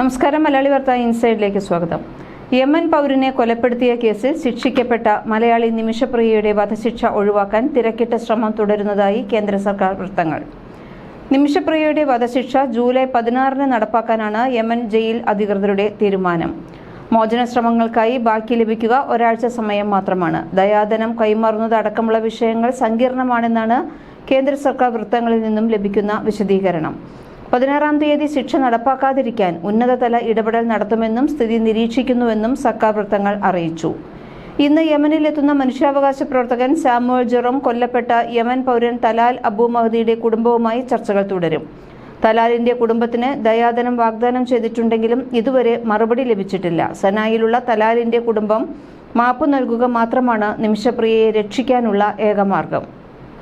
നമസ്കാരം മലയാളി വാർത്ത ഇൻസൈഡിലേക്ക് സ്വാഗതം. യമൻ പൗരനെ കൊലപ്പെടുത്തിയ കേസിൽ ശിക്ഷിക്കപ്പെട്ട മലയാളി നിമിഷപ്രിയയുടെ വധശിക്ഷ ഒഴിവാക്കാൻ തിരക്കിട്ട ശ്രമം തുടരുന്നതായി കേന്ദ്ര സർക്കാർ വൃത്തങ്ങൾ. നിമിഷപ്രിയയുടെ വധശിക്ഷ ജൂലൈ പതിനാറിന് നടപ്പാക്കാനാണ് യമൻ ജയിൽ അധികൃതരുടെ തീരുമാനം. മോചന ശ്രമങ്ങൾക്കായി ബാക്കി ലഭിക്കുക ഒരാഴ്ച സമയം മാത്രമാണ്. ദയാധനം കൈമാറുന്നത് അടക്കമുള്ള വിഷയങ്ങൾ സങ്കീർണമാണെന്നാണ് കേന്ദ്ര സർക്കാർ വൃത്തങ്ങളിൽ നിന്നും ലഭിക്കുന്ന വിശദീകരണം. പതിനാറാം തീയതി ശിക്ഷ നടപ്പാക്കാതിരിക്കാൻ ഉന്നതതല ഇടപെടൽ നടത്തുമെന്നും സ്ഥിതി നിരീക്ഷിക്കുന്നുവെന്നും സർക്കാർ വൃത്തങ്ങൾ അറിയിച്ചു. ഇന്ന് യമനിലെത്തുന്ന മനുഷ്യാവകാശ പ്രവർത്തകൻ സാമുവൽ ജെറോം കൊല്ലപ്പെട്ട യമൻ പൗരൻ തലാൽ അബു മഹദിയുടെ കുടുംബവുമായി ചർച്ചകൾ തുടരും. തലാലിന്റെ കുടുംബത്തിന് ദയാദനം വാഗ്ദാനം ചെയ്തിട്ടുണ്ടെങ്കിലും ഇതുവരെ മറുപടി ലഭിച്ചിട്ടില്ല. സനായിലുള്ള തലാലിന്റെ കുടുംബം മാപ്പ് നൽകുക മാത്രമാണ് നിമിഷപ്രിയയെ രക്ഷിക്കാനുള്ള ഏകമാർഗം.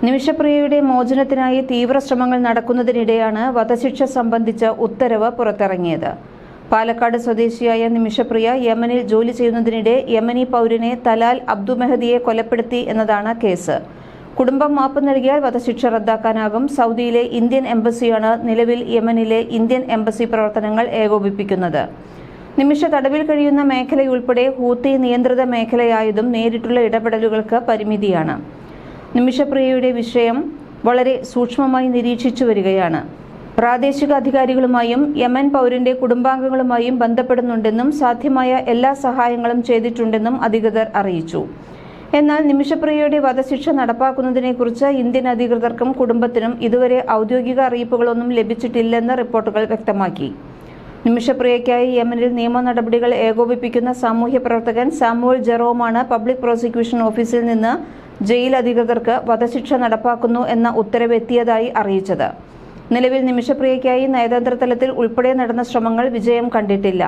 നിമിഷപ്രിയയുടെ മോചനത്തിനായി തീവ്ര ശ്രമങ്ങൾ നടക്കുന്നതിനിടെയാണ് വധശിക്ഷ സംബന്ധിച്ച ഉത്തരവ് പുറത്തിറങ്ങിയത്. പാലക്കാട് സ്വദേശിയായ നിമിഷപ്രിയ യമനിൽ ജോലി ചെയ്യുന്നതിനിടെ യമനി പൗരനെ തലാൽ അബ്ദു മെഹദിയെ കൊലപ്പെടുത്തി എന്നതാണ് കേസ്. കുടുംബം മാപ്പ് നൽകിയാൽ വധശിക്ഷ റദ്ദാക്കാനാകും. സൗദിയിലെ ഇന്ത്യൻ എംബസിയാണ് നിലവിൽ യമനിലെ ഇന്ത്യൻ എംബസി പ്രവർത്തനങ്ങൾ ഏകോപിപ്പിക്കുന്നത്. നിമിഷ തടവിൽ കഴിയുന്ന മേഖലയുൾപ്പെടെ ഹൂത്തി നിയന്ത്രിത മേഖലയായതും നേരിട്ടുള്ള ഇടപെടലുകൾക്ക് പരിമിതിയാണ്. നിമിഷപ്രിയയുടെ വിഷയം വളരെ സൂക്ഷ്മമായി നിരീക്ഷിച്ചു വരികയാണ്. പ്രാദേശിക അധികാരികളുമായും യമൻ പൗരന്റെ കുടുംബാംഗങ്ങളുമായും ബന്ധപ്പെടുന്നുണ്ടെന്നും സാധ്യമായ എല്ലാ സഹായങ്ങളും ചെയ്തിട്ടുണ്ടെന്നും അധികൃതർ അറിയിച്ചു. എന്നാൽ നിമിഷപ്രിയയുടെ വധശിക്ഷ നടപ്പാക്കുന്നതിനെക്കുറിച്ച് ഇന്ത്യൻ അധികൃതർക്കും കുടുംബത്തിനും ഇതുവരെ ഔദ്യോഗിക അറിയിപ്പുകളൊന്നും ലഭിച്ചിട്ടില്ലെന്ന് റിപ്പോർട്ടുകൾ വ്യക്തമാക്കി. നിമിഷപ്രിയയ്ക്കായി യമനിൽ നിയമ നടപടികൾ ഏകോപിപ്പിക്കുന്ന സാമൂഹ്യ പ്രവർത്തകൻ സാമുവൽ ജെറോമാണ് പബ്ലിക് പ്രോസിക്യൂഷൻ ഓഫീസിൽ നിന്ന് ജയിൽ അധികൃതർക്ക് വധശിക്ഷ നടപ്പാക്കുന്നു എന്ന ഉത്തരവ് എത്തിയതായി അറിയിച്ചത്. നിലവിൽ നിമിഷപ്രിയയ്ക്കായി നയതന്ത്ര തലത്തിൽ ഉൾപ്പെടെ നടന്ന ശ്രമങ്ങൾ വിജയം കണ്ടിട്ടില്ല.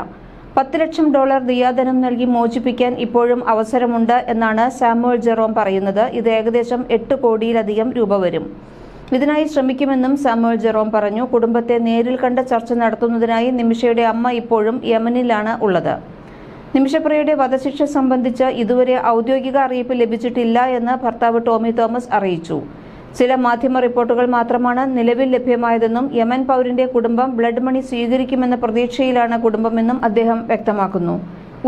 പത്ത് ലക്ഷം ഡോളർ ദിയാധനം നൽകി മോചിപ്പിക്കാൻ ഇപ്പോഴും അവസരമുണ്ട് എന്നാണ് സാമുവൽ ജെറോം പറയുന്നത്. ഇത് ഏകദേശം എട്ട് കോടിയിലധികം രൂപ വരും. ഇതിനായി ശ്രമിക്കുമെന്നും സാമുവൽ ജെറോം പറഞ്ഞു. കുടുംബത്തെ നേരിൽ കണ്ട് ചർച്ച നടത്തുന്നതിനായി നിമിഷയുടെ അമ്മ ഇപ്പോഴും യമനിലാണ് ഉള്ളത്. നിമിഷപ്രിയയുടെ വധശിക്ഷ സംബന്ധിച്ച് ഇതുവരെ ഔദ്യോഗിക അറിയിപ്പ് ലഭിച്ചിട്ടില്ല എന്ന് ഭർത്താവ് ടോമി തോമസ് അറിയിച്ചു. ചില മാധ്യമ റിപ്പോർട്ടുകൾ മാത്രമാണ് നിലവിൽ ലഭ്യമായതെന്നും യമൻ പൗരന്റെ കുടുംബം ബ്ലഡ് മണി സ്വീകരിക്കുമെന്ന പ്രതീക്ഷയിലാണ് കുടുംബമെന്നും അദ്ദേഹം വ്യക്തമാക്കുന്നു.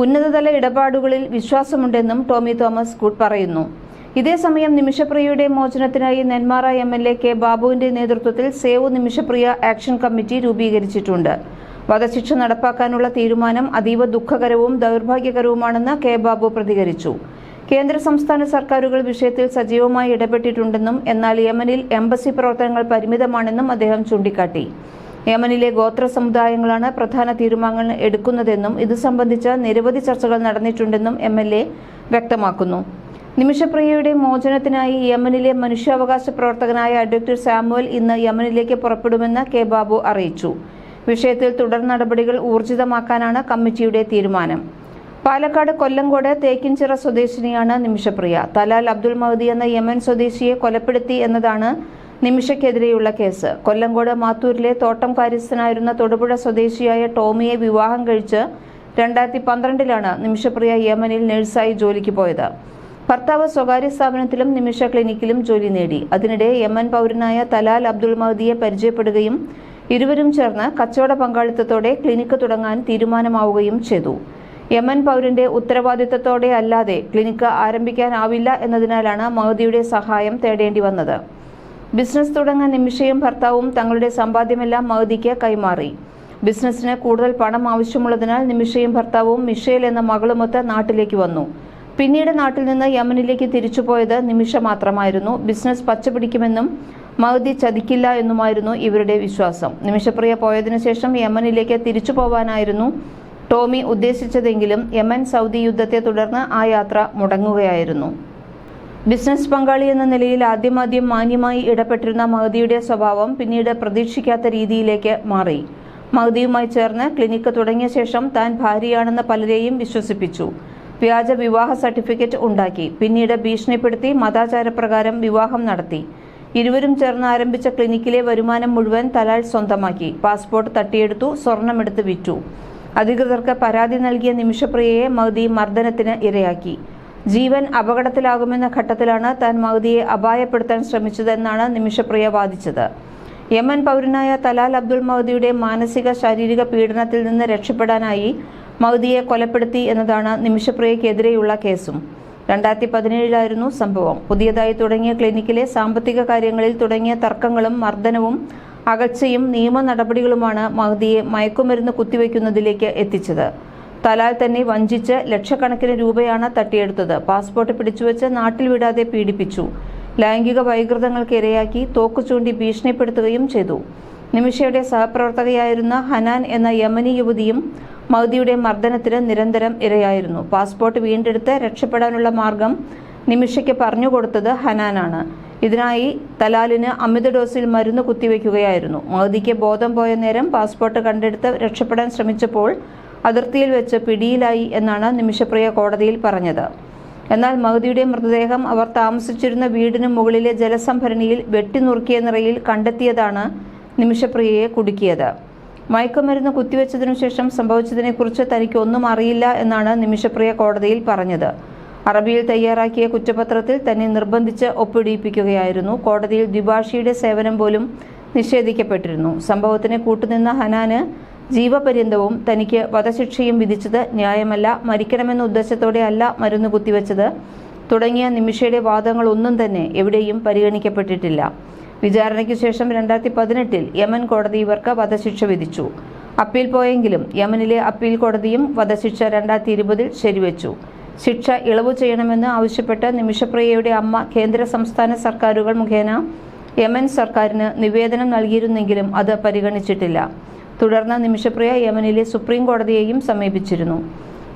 ഉന്നതതല ഇടപാടുകളിൽ വിശ്വാസമുണ്ടെന്നും ടോമി തോമസ് ഗുഡ് പറയുന്നു. ഇതേസമയം നിമിഷപ്രിയയുടെ മോചനത്തിനായി Nenmara M L A K ബാബുവിന്റെ നേതൃത്വത്തിൽ സേവ് നിമിഷപ്രിയ ആക്ഷൻ കമ്മിറ്റി രൂപീകരിച്ചിട്ടുണ്ട്. വധശിക്ഷ നടപ്പാക്കാനുള്ള തീരുമാനം അതീവ ദുഃഖകരവും ദൗർഭാഗ്യകരവുമാണെന്ന് കെ ബാബു പ്രതികരിച്ചു. കേന്ദ്ര സംസ്ഥാന സർക്കാരുകൾ വിഷയത്തിൽ സജീവമായി ഇടപെട്ടിട്ടുണ്ടെന്നും എന്നാൽ യമനിൽ എംബസി പ്രവർത്തനങ്ങൾ പരിമിതമാണെന്നും അദ്ദേഹം ചൂണ്ടിക്കാട്ടി. യമനിലെ ഗോത്ര സമുദായങ്ങളാണ് പ്രധാന തീരുമാനങ്ങൾ എടുക്കുന്നതെന്നും ഇത് സംബന്ധിച്ച് നിരവധി ചർച്ചകൾ നടന്നിട്ടുണ്ടെന്നും എം എൽ എ വ്യക്തമാക്കുന്നു. നിമിഷപ്രിയയുടെ മോചനത്തിനായി യമനിലെ മനുഷ്യാവകാശ പ്രവർത്തകനായ അഡ്വക്കേറ്റ് സാമുവൽ ഇന്ന് യമനിലേക്ക് പുറപ്പെടുമെന്ന് കെ ബാബു അറിയിച്ചു. വിഷയത്തിൽ തുടർ നടപടികൾ ഊർജിതമാക്കാനാണ് കമ്മിറ്റിയുടെ തീരുമാനം. പാലക്കാട് കൊല്ലങ്കോട് തേക്കിൻചിറ സ്വദേശിനിയാണ് നിമിഷപ്രിയ. തലാൽ അബ്ദുൽ മഹദി എന്ന യമൻ സ്വദേശിയെ കൊലപ്പെടുത്തി എന്നതാണ് നിമിഷയ്ക്കെതിരെയുള്ള കേസ്. കൊല്ലങ്കോട് മാത്തൂരിലെ തോട്ടം കാര്യസ്ഥനായിരുന്ന തൊടുപുഴ സ്വദേശിയായ ടോമിയെ വിവാഹം കഴിച്ച് രണ്ടായിരത്തി പന്ത്രണ്ടിലാണ് നിമിഷപ്രിയ യമനിൽ നഴ്സായി ജോലിക്ക് പോയത്. ഭർത്താവ് സ്വകാര്യ സ്ഥാപനത്തിലും നിമിഷ ക്ലിനിക്കിലും ജോലി നേടി. അതിനിടെ യമൻ പൗരനായ തലാൽ അബ്ദുൾ മഹദിയെ പരിചയപ്പെടുകയും ഇരുവരും ചേർന്ന് കച്ചവട പങ്കാളിത്തത്തോടെ ക്ലിനിക്ക് തുടങ്ങാൻ തീരുമാനമാവുകയും ചെയ്തു. യമൻ പൗരന്റെ ഉത്തരവാദിത്തത്തോടെ അല്ലാതെ ക്ലിനിക്ക് ആരംഭിക്കാനാവില്ല എന്നതിനാലാണ് മഹദിയുടെ സഹായം തേടേണ്ടി വന്നത്. ബിസിനസ് തുടങ്ങാൻ നിമിഷയും ഭർത്താവും തങ്ങളുടെ സമ്പാദ്യമെല്ലാം മഹദിക്ക് കൈമാറി. ബിസിനസ്സിന് കൂടുതൽ പണം ആവശ്യമുള്ളതിനാൽ നിമിഷയും ഭർത്താവും മിഷേൽ എന്ന മകളുമൊത്ത് നാട്ടിലേക്ക് വന്നു. പിന്നീട് നാട്ടിൽ നിന്ന് യമനിലേക്ക് തിരിച്ചുപോയത് നിമിഷ മാത്രമായിരുന്നു. ബിസിനസ് പച്ചപിടിക്കുമെന്നും മഹദി ചതിക്കില്ല എന്നുമായിരുന്നു ഇവരുടെ വിശ്വാസം. നിമിഷപ്രിയ പോയതിനു ശേഷം യമനിലേക്ക് തിരിച്ചു പോവാനായിരുന്നു ടോമി ഉദ്ദേശിച്ചതെങ്കിലും യമൻ സൗദി യുദ്ധത്തെ തുടർന്ന് ആ യാത്ര മുടങ്ങുകയായിരുന്നു. ബിസിനസ് പങ്കാളി എന്ന നിലയിൽ ആദ്യമാദ്യം മാന്യമായി ഇടപെട്ടിരുന്ന മഹദിയുടെ സ്വഭാവം പിന്നീട് പ്രതീക്ഷിക്കാത്ത രീതിയിലേക്ക് മാറി. മഹദിയുമായി ചേർന്ന് ക്ലിനിക്ക് തുടങ്ങിയ ശേഷം താൻ ഭാര്യയാണെന്ന് പലരെയും വിശ്വസിപ്പിച്ചു. വ്യാജ വിവാഹ സർട്ടിഫിക്കറ്റ് ഉണ്ടാക്കി. പിന്നീട് ഭീഷണിപ്പെടുത്തി മതാചാരപ്രകാരം വിവാഹം നടത്തി. ഇരുവരും ചേർന്ന് ആരംഭിച്ച ക്ലിനിക്കിലെ വരുമാനം മുഴുവൻ തലാൽ സ്വന്തമാക്കി. പാസ്പോർട്ട് തട്ടിയെടുത്തു സ്വർണമെടുത്ത് വിറ്റു. അധികൃതർക്ക് പരാതി നൽകിയ നിമിഷപ്രിയയെ മഹദി മർദ്ദനത്തിന് ഇരയാക്കി. ജീവൻ അപകടത്തിലാകുമെന്ന ഘട്ടത്തിലാണ് താൻ മഹദിയെ അപായപ്പെടുത്താൻ ശ്രമിച്ചതെന്നാണ് നിമിഷപ്രിയ വാദിച്ചത്. യമൻ പൗരനായ തലാൽ അബ്ദുൾ മഹദിയുടെ മാനസിക ശാരീരിക പീഡനത്തിൽ നിന്ന് രക്ഷപ്പെടാനായി മഹദിയെ കൊലപ്പെടുത്തി എന്നതാണ് നിമിഷപ്രിയക്കെതിരെയുള്ള കേസും. രണ്ടായിരത്തി പതിനേഴിലായിരുന്നു സംഭവം. പുതിയതായി തുടങ്ങിയ ക്ലിനിക്കിലെ സാമ്പത്തിക കാര്യങ്ങളിൽ തുടങ്ങിയ തർക്കങ്ങളും മർദ്ദനവും അകൽച്ചയും നിയമ നടപടികളുമാണ് മഹദിയെ മയക്കുമരുന്ന് കുത്തിവെക്കുന്നതിലേക്ക് എത്തിച്ചത്. തലാൽ തന്നെ വഞ്ചിച്ച് ലക്ഷക്കണക്കിന് രൂപയാണ് തട്ടിയെടുത്തത്. പാസ്പോർട്ട് പിടിച്ചുവെച്ച് നാട്ടിൽ വിടാതെ പീഡിപ്പിച്ചു. ലൈംഗിക വൈകൃതങ്ങൾക്ക് ഇരയാക്കി തോക്കു ചൂണ്ടി ഭീഷണിപ്പെടുത്തുകയും ചെയ്തു. നിമിഷയുടെ സഹപ്രവർത്തകയായിരുന്ന ഹനാൻ എന്ന യമനി യുവതിയും മൗദിയുടെ മർദ്ദനത്തിന് നിരന്തരം ഇരയായിരുന്നു. പാസ്പോർട്ട് വീണ്ടെടുത്ത് രക്ഷപ്പെടാനുള്ള മാർഗം നിമിഷയ്ക്ക് പറഞ്ഞുകൊടുത്തത് ഹനാനാണ്. ഇതിനായി തലാലിന് അമിത ഡോസിൽ മരുന്ന് കുത്തിവെക്കുകയായിരുന്നു. മൗദിക്ക് ബോധം പോയ നേരം പാസ്പോർട്ട് കണ്ടെടുത്ത് രക്ഷപ്പെടാൻ ശ്രമിച്ചപ്പോൾ അതിർത്തിയിൽ വെച്ച് പിടിയിലായി എന്നാണ് നിമിഷപ്രിയ കോടതിയിൽ പറഞ്ഞത്. എന്നാൽ മഹദിയുടെ മൃതദേഹം അവർ താമസിച്ചിരുന്ന വീടിന് മുകളിലെ ജലസംഭരണിയിൽ വെട്ടിനുറുക്കിയ നിറയിൽ കണ്ടെത്തിയതാണ് നിമിഷപ്രിയയെ കുടുക്കിയത്. മയക്കുമരുന്ന് കുത്തിവെച്ചതിനു ശേഷം സംഭവിച്ചതിനെക്കുറിച്ച് തനിക്ക് ഒന്നും അറിയില്ല എന്നാണ് നിമിഷപ്രിയ കോടതിയിൽ പറഞ്ഞത്. അറബിയിൽ തയ്യാറാക്കിയ കുറ്റപത്രത്തിൽ തന്നെ നിർബന്ധിച്ച് ഒപ്പിടിയിപ്പിക്കുകയായിരുന്നു. കോടതിയിൽ ദ്വിഭാഷിയുടെ സേവനം പോലും നിഷേധിക്കപ്പെട്ടിരുന്നു. സംഭവത്തിന് കൂട്ടുനിന്ന ഹനാന് ജീവപര്യന്തവും തനിക്ക് വധശിക്ഷയും വിധിച്ചത് ന്യായമല്ല മരിക്കണമെന്ന ഉദ്ദേശത്തോടെ അല്ല മരുന്ന് കുത്തിവെച്ചത്. തുടങ്ങിയ നിമിഷയുടെ വാദങ്ങളൊന്നും തന്നെ എവിടെയും പരിഗണിക്കപ്പെട്ടിട്ടില്ല. വിചാരണയ്ക്ക് ശേഷം രണ്ടായിരത്തി പതിനെട്ടിൽ യമൻ കോടതി ഇവർക്ക് വധശിക്ഷ വിധിച്ചു. അപ്പീൽ പോയെങ്കിലും യമനിലെ അപ്പീൽ കോടതിയും വധശിക്ഷ രണ്ടായിരത്തി ഇരുപതിൽ ശരിവെച്ചു. ശിക്ഷ ഇളവ് ചെയ്യണമെന്ന് ആവശ്യപ്പെട്ട് നിമിഷപ്രിയയുടെ അമ്മ കേന്ദ്ര സംസ്ഥാന സർക്കാരുകൾ മുഖേന യമൻ സർക്കാരിന് നിവേദനം നൽകിയിരുന്നെങ്കിലും അത് പരിഗണിച്ചിട്ടില്ല. തുടർന്ന് നിമിഷപ്രിയ യമനിലെ സുപ്രീം കോടതിയെയും സമീപിച്ചിരുന്നു.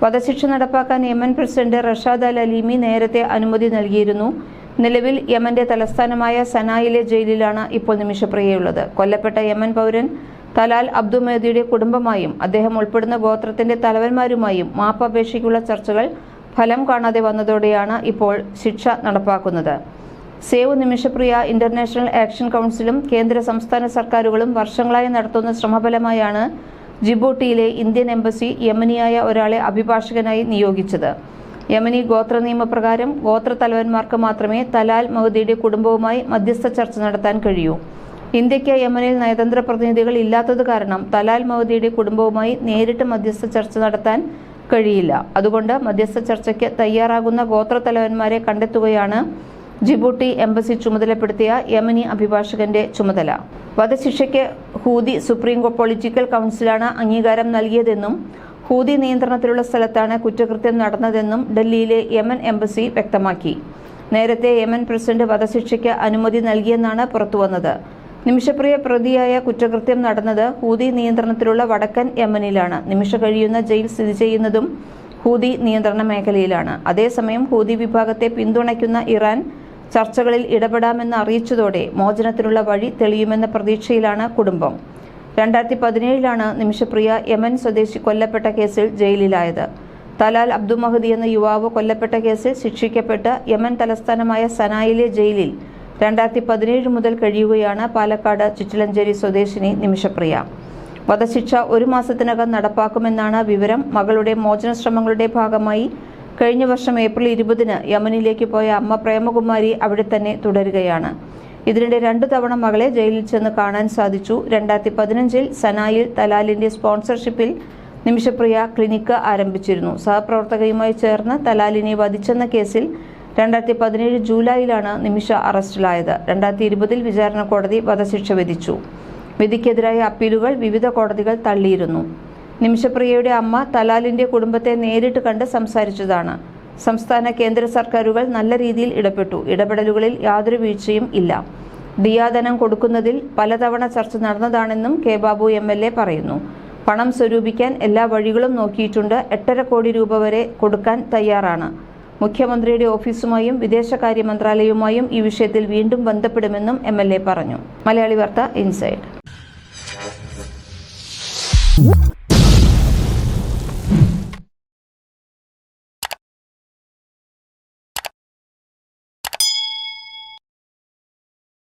വധശിക്ഷ നടപ്പാക്കാൻ Yemen president Rashad al Alimi നേരത്തെ അനുമതി നൽകിയിരുന്നു. നിലവിൽ യമന്റെ തലസ്ഥാനമായ സനായിലെ ജയിലിലാണ് ഇപ്പോൾ നിമിഷപ്രിയയുള്ളത്. കൊല്ലപ്പെട്ട യമൻ പൗരൻ തലാൽ അബ്ദു മെഹദിയുടെ കുടുംബമായും അദ്ദേഹം ഉൾപ്പെടുന്ന ഗോത്രത്തിന്റെ തലവന്മാരുമായും മാപ്പപേക്ഷയ്ക്കുള്ള ചർച്ചകൾ ഫലം കാണാതെ വന്നതോടെയാണ് ഇപ്പോൾ ശിക്ഷ നടപ്പാക്കുന്നത്. സേവ് നിമിഷപ്രിയ ഇന്റർനാഷണൽ ആക്ഷൻ കൗൺസിലും കേന്ദ്ര സംസ്ഥാന സർക്കാരുകളും വർഷങ്ങളായി നടത്തുന്ന ശ്രമഫലമായാണ് ജിബൂട്ടിയിലെ ഇന്ത്യൻ എംബസി യമനിയായ ഒരാളെ അഭിഭാഷകനായി നിയോഗിച്ചത്. യമനി ഗോത്ര നിയമപ്രകാരം ഗോത്ര തലവന്മാർക്ക് മാത്രമേ തലാൽ മഹദിയുടെ കുടുംബവുമായി മധ്യസ്ഥ ചർച്ച നടത്താൻ കഴിയൂ. ഇന്ത്യയ്ക്ക് യമനിൽ നയതന്ത്ര പ്രതിനിധികൾ ഇല്ലാത്തത് കാരണം തലാൽ മഹദിയുടെ കുടുംബവുമായി നേരിട്ട് മധ്യസ്ഥ ചർച്ച നടത്താൻ കഴിയില്ല. അതുകൊണ്ട് മധ്യസ്ഥ ചർച്ചയ്ക്ക് തയ്യാറാകുന്ന ഗോത്ര തലവന്മാരെ കണ്ടെത്തുകയാണ് ജിബൂട്ടി എംബസി ചുമതലപ്പെടുത്തിയ യമനി അഭിഭാഷകന്റെ ചുമതല. വധശിക്ഷയ്ക്ക് ഹൂതി സുപ്രീം പൊളിറ്റിക്കൽ കൗൺസിലാണ് അംഗീകാരം നൽകിയതെന്നും ഹൂതി നിയന്ത്രണത്തിലുള്ള സ്ഥലത്താണ് കുറ്റകൃത്യം നടന്നതെന്നും ഡൽഹിയിലെ യമൻ എംബസി വ്യക്തമാക്കി. നേരത്തെ യമൻ പ്രസിഡന്റ് വധശിക്ഷയ്ക്ക് അനുമതി നൽകിയെന്നാണ് പുറത്തുവന്നത്. നിമിഷപ്രിയ പ്രതിയായ കുറ്റകൃത്യം നടന്നത് ഹൂതി നിയന്ത്രണത്തിലുള്ള വടക്കൻ യമനിലാണ്. നിമിഷ കഴിയുന്ന ജയിൽ സ്ഥിതി ചെയ്യുന്നതും ഹൂതി നിയന്ത്രണ മേഖലയിലാണ്. അതേസമയം ഹൂതി വിഭാഗത്തെ പിന്തുണയ്ക്കുന്ന ഇറാൻ ചർച്ചകളിൽ ഇടപെടാമെന്ന് അറിയിച്ചതോടെ മോചനത്തിനുള്ള വഴി തെളിയുമെന്ന പ്രതീക്ഷയിലാണ് കുടുംബം. രണ്ടായിരത്തി പതിനേഴിലാണ് നിമിഷപ്രിയ യമൻ സ്വദേശി കൊല്ലപ്പെട്ട കേസിൽ ജയിലിലായത്. തലാൽ അബ്ദു മഹദി എന്ന യുവാവ് കൊല്ലപ്പെട്ട കേസിൽ ശിക്ഷിക്കപ്പെട്ട യമൻ തലസ്ഥാനമായ സനായിലെ ജയിലിൽ രണ്ടായിരത്തി പതിനേഴ് മുതൽ കഴിയുകയാണ് പാലക്കാട് ചുറ്റിലഞ്ചേരി സ്വദേശിനി നിമിഷപ്രിയ. വധശിക്ഷ ഒരു മാസത്തിനകം നടപ്പാക്കുമെന്നാണ് വിവരം. മകളുടെ മോചന ശ്രമങ്ങളുടെ ഭാഗമായി കഴിഞ്ഞ വർഷം ഏപ്രിൽ ഇരുപതിന് യമനിലേക്ക് പോയ അമ്മ പ്രേമകുമാരി അവിടെ തന്നെ തുടരുകയാണ്. ഇതിനിടെ രണ്ടു തവണ മകളെ ജയിലിൽ ചെന്ന് കാണാൻ സാധിച്ചു. രണ്ടായിരത്തി പതിനഞ്ചിൽ സനായിൽ തലാലിന്റെ സ്പോൺസർഷിപ്പിൽ നിമിഷപ്രിയ ക്ലിനിക്ക് ആരംഭിച്ചിരുന്നു. സഹപ്രവർത്തകയുമായി ചേർന്ന് തലാലിനെ വധിച്ചെന്ന കേസിൽ രണ്ടായിരത്തി പതിനേഴ് ജൂലൈയിലാണ് നിമിഷ അറസ്റ്റിലായത്. രണ്ടായിരത്തി ഇരുപതിൽ വിചാരണ കോടതി വധശിക്ഷ വിധിച്ചു. വിധിക്കെതിരായ അപ്പീലുകൾ വിവിധ കോടതികൾ തള്ളിയിരുന്നു. നിമിഷപ്രിയയുടെ അമ്മ തലാലിന്റെ കുടുംബത്തെ നേരിട്ട് കണ്ട് സംസാരിച്ചതാണ്. സംസ്ഥാന കേന്ദ്ര സർക്കാരുകൾ നല്ല രീതിയിൽ ഇടപെട്ടു. ഇടപെടലുകളിൽ യാതൊരു വീഴ്ചയും ഇല്ല. ദിയാധനം കൊടുക്കുന്നതിൽ പലതവണ ചർച്ച നടന്നതാണെന്നും K Babu M L A പറയുന്നു. പണം സ്വരൂപിക്കാൻ എല്ലാ വഴികളും നോക്കിയിട്ടുണ്ട്. എട്ടര കോടി രൂപ വരെ കൊടുക്കാൻ തയ്യാറാണ്. മുഖ്യമന്ത്രിയുടെ ഓഫീസുമായും വിദേശകാര്യ മന്ത്രാലയവുമായും ഈ വിഷയത്തിൽ വീണ്ടും ബന്ധപ്പെടുമെന്നും എം എൽ എ പറഞ്ഞു. മലയാളി വാർത്ത ഇൻസൈഡ്.